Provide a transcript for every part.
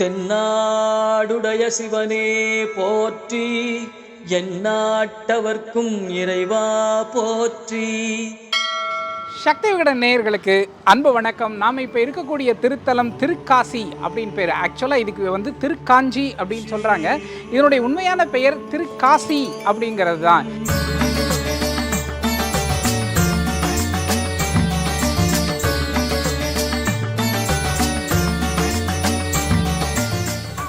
தென்னாடுடைய சிவனே போற்றி எந்நாட்டவர்க்கும் இறைவா போற்றி. சக்தி விகடன் நேயர்களுக்கு அன்பு வணக்கம். நாம் இப்போ இருக்கக்கூடிய திருத்தலம் திருக்காசி அப்படின்னு பேர். ஆக்சுவலாக இதுக்கு வந்து திருக்காஞ்சி அப்படின்னு சொல்கிறாங்க இதனுடைய உண்மையான பெயர் திருக்காசி அப்படிங்கிறது தான்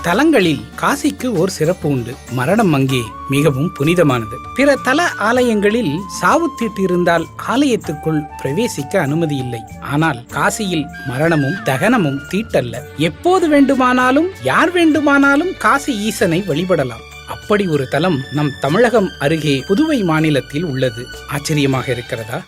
தலங்களில் காசிக்கு ஓர் சிறப்பு உண்டு. மரணம் அங்கே மிகவும் புனிதமானது. பிற தல ஆலயங்களில் சாவு இருந்தால் ஆலயத்துக்குள் பிரவேசிக்க அனுமதி இல்லை. ஆனால் காசியில் மரணமும் தகனமும் தீட்டல்ல. எப்போது வேண்டுமானாலும் யார் வேண்டுமானாலும் காசி ஈசனை வழிபடலாம். அப்படி ஒரு தலம் நம் தமிழகம் அருகே புதுவை மாநிலத்தில் உள்ளது. ஆச்சரியமாக இருக்கிறதா?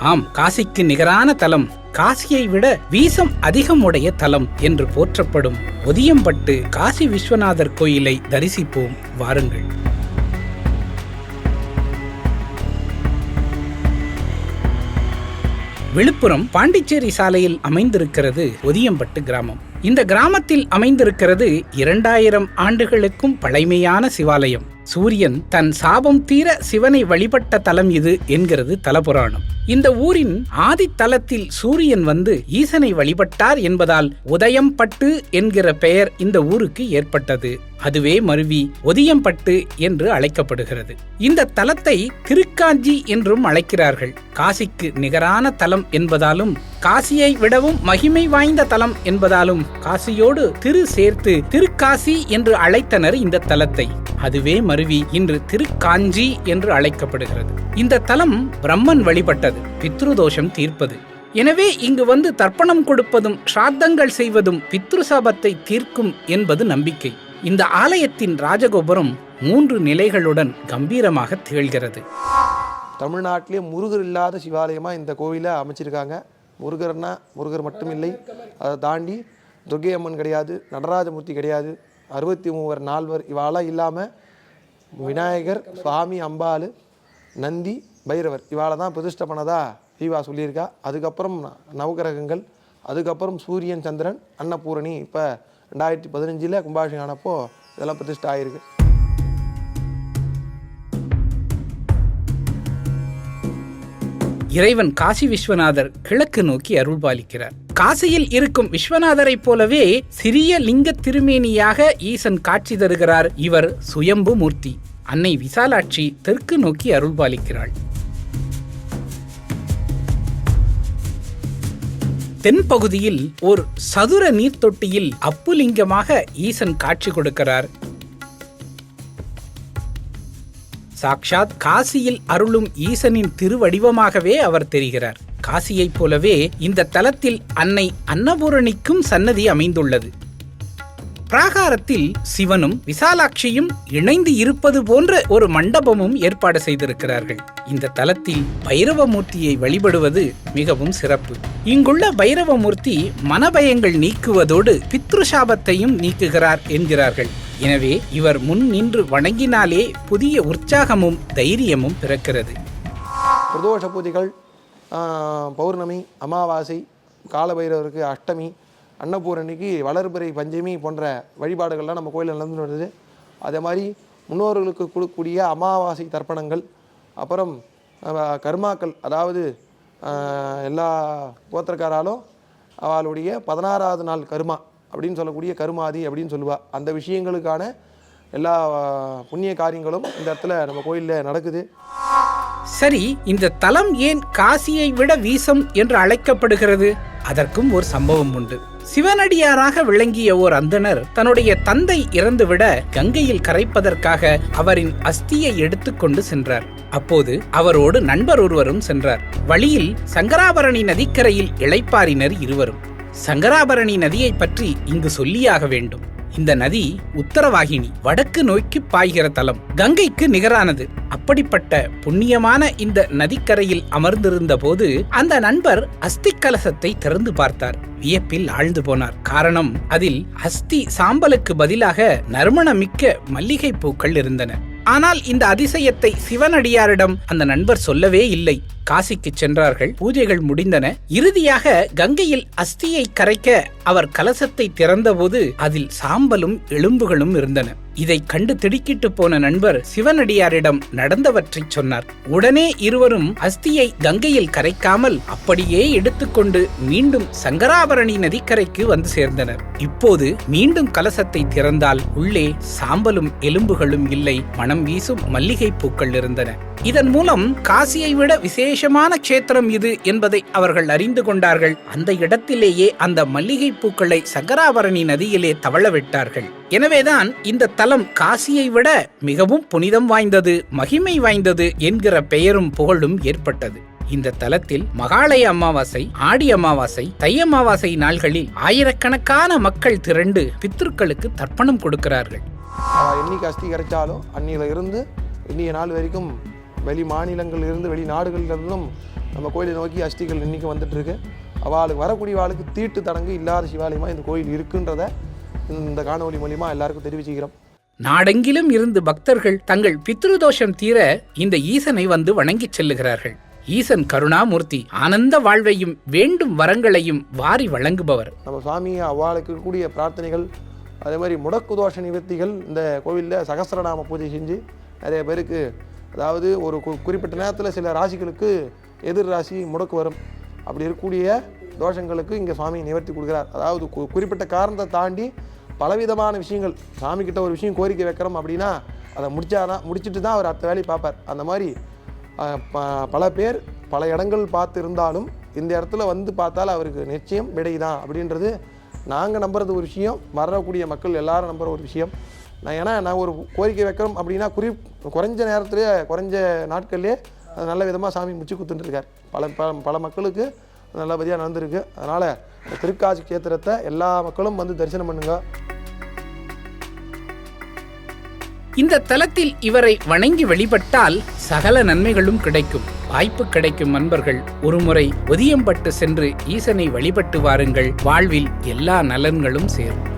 ஆம் காசிக்கு நிகரான தலம். காசியை விட வீசம் அதிகம் உடைய தலம் என்று போற்றப்படும் ஒதியம்பட்டு காசி விஸ்வநாதர் கோயிலை தரிசிப்போம். வாருங்கள். விழுப்புரம் பாண்டிச்சேரி சாலையில் அமைந்திருக்கிறது ஒதியம்பட்டு கிராமம். இந்த கிராமத்தில் அமைந்திருக்கிறது இரண்டாயிரம் ஆண்டுகளுக்கும் பழைமையான சிவாலயம். சூரியன் தன் சாபம் தீர சிவனை வழிபட்ட தலம் இது என்கிறது தலபுராணம். இந்த ஊரின் ஆதித்தலத்தில் சூரியன் வந்து ஈசனை வழிபட்டார் என்பதால் உதயம் பட்டு என்கிற பெயர் இந்த ஊருக்கு ஏற்பட்டது. அதுவே மருவி ஒதியம்பட்டு என்று அழைக்கப்படுகிறது. இந்த தலத்தை திருக்காஞ்சி என்றும் அழைக்கிறார்கள். காசிக்கு நிகரான தலம் என்பதாலும் காசியை விடவும் மகிமை வாய்ந்த தலம் என்பதாலும் காசியோடு திரு சேர்த்து திருக்காசி என்று அழைத்தனர் இந்த தலத்தை. அதுவே மருவி இன்று திருக்காஞ்சி என்று அழைக்கப்படுகிறது. இந்த தலம் பிரம்மன் வழிபட்டது பித்ருதோஷம் தீர்ப்பது. எனவே இங்கு வந்து தர்ப்பணம் கொடுப்பதும் ஸ்ராத்தங்கள் செய்வதும் பித்ரு சாபத்தை தீர்க்கும் என்பது நம்பிக்கை. இந்த ஆலயத்தின் ராஜகோபுரம் மூன்று நிலைகளுடன் கம்பீரமாக திகழ்கிறது. தமிழ்நாட்டிலே முருகர் இல்லாத சிவாலயமாக இந்த கோவிலை அமைச்சிருக்காங்க. முருகர்னா முருகர் மட்டும் இல்லை அதை தாண்டி துர்கை அம்மன் கிடையாது நடராஜமூர்த்தி கிடையாது அறுபத்தி மூவர் நால்வர் இவாளாம் இல்லாமல் விநாயகர் சுவாமி அம்பாள் நந்தி பைரவர் இவாளை தான் பிரதிஷ்டை பண்ணதா ஜீவா சொல்லியிருக்கா. அதுக்கப்புறம் ந- நவகிரகங்கள் அதுக்கப்புறம் சூரியன் சந்திரன் அன்னபூரணி இப்போ ரெண்டாயிரத்தி பதினஞ்சில் கும்பாபிஷேகம் ஆனப்போ இதெல்லாம் பிரதிஷ்டை ஆயிருக்கு இறைவன் காசி விஸ்வநாதர் கிழக்கு நோக்கி அருள் பாலிக்கிறார் காசியில் இருக்கும் விஸ்வநாதரைப் போலவே சிறிய லிங்க திருமேனியாக ஈசன் காட்சி தருகிறார் இவர் சுயம்பு மூர்த்தி. அன்னை விசாலாட்சி தெற்கு நோக்கி அருள் பாலிக்கிறாள் தென்பகுதியில் ஒரு சதுர நீர்த்தொட்டியில் அப்புலிங்கமாக ஈசன் காட்சி கொடுக்கிறார். சாக்ஷாத் காசியில் அருளும் ஈசனின் திருவடிவமாகவே அவர் தெரிகிறார். காசியைப் போலவே இந்த தலத்தில் அன்னை அன்னபூரணிக்கும் சன்னதி அமைந்துள்ளது. பிராகாரத்தில் சிவனும் விசாலாட்சியும் இணைந்து இருப்பது போன்ற ஒரு மண்டபமும் ஏற்பாடு செய்திருக்கிறார்கள். இந்த தலத்தில் பைரவமூர்த்தியை வழிபடுவது மிகவும் சிறப்பு. இங்குள்ள பைரவமூர்த்தி மனபயங்கள் நீக்குவதோடு பித்ருசாபத்தையும் நீக்குகிறார் என்கிறார்கள். எனவே இவர் முன் நின்று வணங்கினாலே புதிய உற்சாகமும் தைரியமும் பிறக்கிறது. பிரதோஷ பூஜைகள் பௌர்ணமி அமாவாசை காலபைரவருக்கு அஷ்டமி அன்னபூரணிக்கு வளர்பிறை பஞ்சமி போன்ற வழிபாடுகள்லாம் நம்ம கோயிலில் நடந்து வருது. அதே மாதிரி முன்னோர்களுக்கு கொடுக்கக்கூடிய அமாவாசை தர்ப்பணங்கள் அப்புறம் கர்மாக்கள் அதாவது எல்லா கோத்திரக்காராலும் அவளுடைய பதினாறாவது நாள் கருமா அப்படின்னு சொல்லக்கூடிய கருமாதி அப்படின்னு சொல்லுவா. அந்த விஷயங்களுக்கான எல்லா புண்ணிய காரியங்களும் இந்த இடத்துல நம்ம கோயிலில் நடக்குது. சரி இந்த தலம் ஏன் காசியை விட வீசம் என்று அழைக்கப்படுகிறது? அதற்கும் ஒரு சம்பவம் உண்டு. சிவனடியாராக விளங்கிய ஓர் அந்தனர் தன்னுடைய தந்தை இறந்துவிட கங்கையில் கரைப்பதற்காக அவரின் அஸ்தியை எடுத்துக்கொண்டு சென்றார். அப்போது அவரோடு நண்பர் ஒருவரும் சென்றார். வழியில் சங்கராபரணி நதிக்கரையில் இளைப்பாறினர் இருவரும். சங்கராபரணி நதியை பற்றி இங்கு சொல்லியாக வேண்டும். இந்த நதி உத்தரவாகினி. வடக்கு நோக்கி பாய்கிற தலம் கங்கைக்கு நிகரானது. அப்படிப்பட்ட புண்ணியமான இந்த நதிக்கரையில் அமர்ந்திருந்த போது அந்த நண்பர் அஸ்தி கலசத்தை திறந்து பார்த்தார். வியப்பில் ஆழ்ந்து போனார். காரணம் அதில் அஸ்தி சாம்பலுக்கு பதிலாக நறுமணமிக்க மல்லிகை பூக்கள் இருந்தன. ஆனால் இந்த அதிசயத்தை சிவனடியாரிடம் அந்த நண்பர் சொல்லவே இல்லை. காசிக்கு சென்றார்கள். பூஜைகள் முடிந்தன. இறுதியாக கங்கையில் அஸ்தியை கரைக்க அவர் கலசத்தை திறந்தபோது அதில் சாம்பலும் எலும்புகளும் இருந்தன. இதை கண்டு திடுக்கிட்டு போன நண்பர் சிவனடியாரிடம் நடந்தவற்றை சொன்னார். உடனே இருவரும் அஸ்தியை கங்கையில் கரைக்காமல் அப்படியே எடுத்துக்கொண்டு மீண்டும் சங்கராபரணி நதிக்கரைக்கு வந்து சேர்ந்தனர். இப்போது மீண்டும் கலசத்தை திறந்தால் உள்ளே சாம்பலும் எலும்புகளும் இல்லை மனம் வீசும் மல்லிகை பூக்கள் இருந்தன. இதன் மூலம் காசியை விட விசேஷமான க்ஷேத்திரம் இது என்பதை அவர்கள் அறிந்து கொண்டார்கள். அந்த இடத்திலேயே அந்த மல்லிகை பூக்களை சங்கராபரணி நதியிலே தவள விட்டார்கள் எனவேதான் இந்த தலம் காசியை விட மிகவும் புனிதம் வாய்ந்தது மகிமை வாய்ந்தது என்கிற பெயரும் புகழும் ஏற்பட்டது. இந்த தலத்தில் மகாலய அமாவாசை ஆடி அமாவாசை தை அமாவாசை நாள்களில் ஆயிரக்கணக்கான மக்கள் திரண்டு பித்ருக்களுக்கு தர்ப்பணம் கொடுக்கிறார்கள். என்னைக்கு அஸ்தி கிடைச்சாலும் அன்னியில இருந்து இன்னைய நாள் வரைக்கும் வெளி மாநிலங்கள் இருந்து வெளி நம்ம கோயிலை நோக்கி அஸ்திகள் இன்னைக்கு வந்துட்டு இருக்கு. அவளுக்கு வரக்கூடிய வாளுக்கு தீட்டு தடங்கு இல்லாத சிவாலயமா இந்த கோயில் இருக்குன்றத இந்த காணொளி மூலியமா எல்லாருக்கும் தெரிவிச்சுக்கிறோம். நாடெங்கிலும் இருந்து பக்தர்கள் தங்கள் பித்ருதோஷம் தீர இந்த ஈசனை வந்து வணங்கிச் செல்லுகிறார்கள். ஈசன் கருணாமூர்த்தி ஆனந்த வாழ்வையும் வேண்டும் வரங்களையும் வாரி வழங்குபவர். நம்ம சுவாமி அவளுக்கு இருக்கக்கூடிய பிரார்த்தனைகள் அதே மாதிரி முடக்கு தோஷ நிவர்த்திகள் இந்த கோவிலில் சகஸ்ரநாம பூஜை செஞ்சு நிறைய பேருக்கு அதாவது ஒரு கு- குறிப்பிட்ட நேரத்தில் சில ராசிகளுக்கு எதிர் ராசி முடக்கு வரும். அப்படி இருக்கக்கூடிய தோஷங்களுக்கு இங்கே சுவாமி நிவர்த்தி கொடுக்குறார். அதாவது கு- குறிப்பிட்ட காரணத்தை தாண்டி பலவிதமான விஷயங்கள் சாமி கிட்ட ஒரு விஷயம் கோரிக்கை வைக்கிறோம் அப்படின்னா அதை முடிச்சாதான் முடிச்சிட்டு தான் அவர் அடுத்த வேலையை பார்ப்பார். அந்த மாதிரி ப- பல பேர் பல இடங்கள் பார்த்து இருந்தாலும் இந்த இடத்துல வந்து பார்த்தால் அவருக்கு நிச்சயம் விடை தான் அப்படின்றது நாங்கள் நம்புறது ஒரு விஷயம் வரக்கூடிய மக்கள் எல்லாரும் நம்புகிற ஒரு விஷயம். நான் ஏன்னா நான் ஒரு கோரிக்கை வைக்கிறோம் அப்படின்னா குறி குறைஞ்ச நேரத்துலேயே குறைஞ்ச நாட்கள்லேயே அது நல்ல விதமாக சாமி முச்சு குத்துட்டுருக்கார் பல பல பல மக்களுக்கு நல்லபடியாக நடந்திருக்கு. அதனால் திருக்காசி கேத்திரத்தை எல்லா மக்களும் வந்து தரிசனம் பண்ணுங்கள் இந்த தலத்தில் இவரை வணங்கி வழிபட்டால் சகல நன்மைகளும் கிடைக்கும். வாய்ப்பு கிடைக்கும் நண்பர்கள் ஒருமுறை ஒதியம்பட்டு சென்று ஈசனை வழிபட்டு வாருங்கள். வாழ்வில் எல்லா நலன்களும் சேரும்.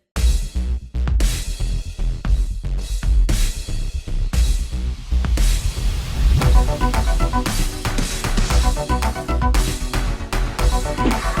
சக்தி